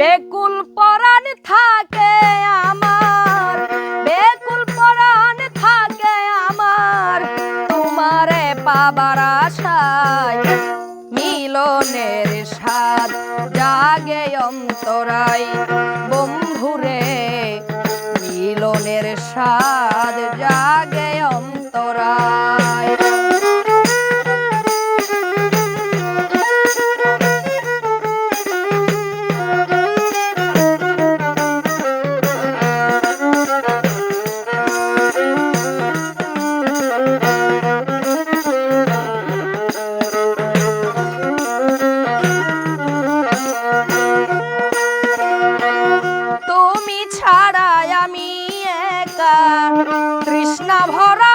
বেকুল পরাণ থাকে আমার, বেকুল পরাণ থাকে আমার। তোমারে পাবার আশায় মিলনের সাদ জাগে অন্তরাই বন্ধুরে, মিলনের স্বাদ একা তৃষ্ণা ভরা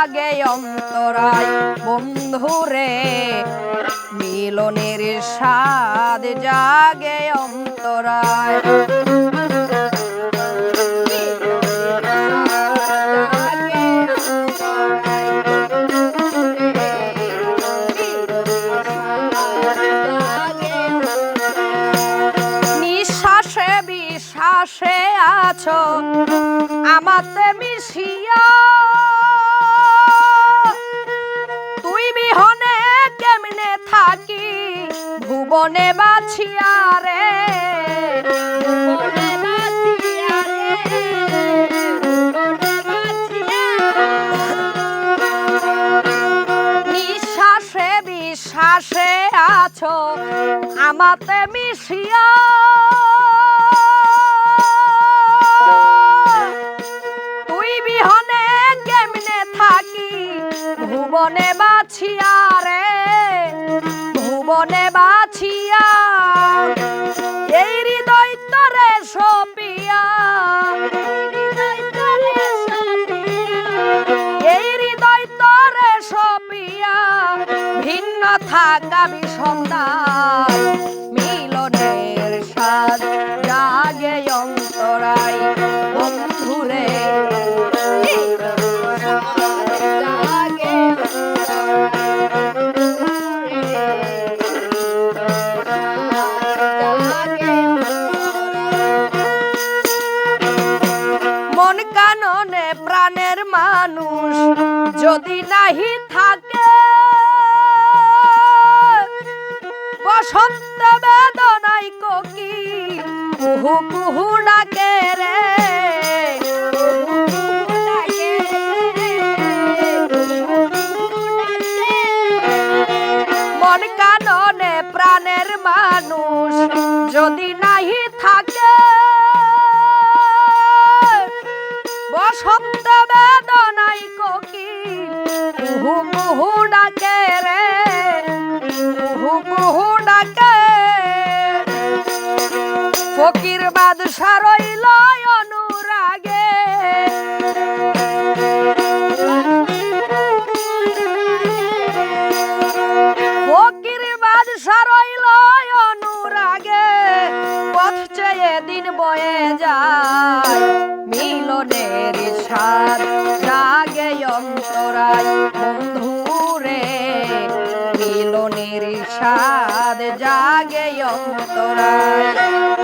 জাগে অন্তরায় বন্ধুরে মিলনের স্বাদ জাগে অন্তরায়। বিশ্বাসে আছো আমাতে মিশিয়া ভুবনে বাছিয়া রে বাছিয়া। নিঃশ্বাসে বিশ্বাসে আছো, আমাতে মিশিয়া তুই বিহনে কেমনে থাকি, ভুবনে বাছিয়া রে থাকা বিষমদার মিলনের স্বাদ জাগে অন্তরাই বন্ধুরে মন কাননে প্রাণের মানুষ যদি নাহি কুহু ডাকে মন কাননে প্রাণের যদি নাহি থাকে বসন্ত বেদনাই কোকি কুহু কুহু ডাকে বাদশা রইল অনুরাগে। ফকির বাদশা রইল অনুরাগে। পথ চেয়ে দিন বয়ে যায়। মিলনের স্বাদ জাগে অন্তরায় বন্ধুরে। মিলনের স্বাদ জাগে অন্তরায়।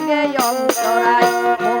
I'm get young, so I, oh,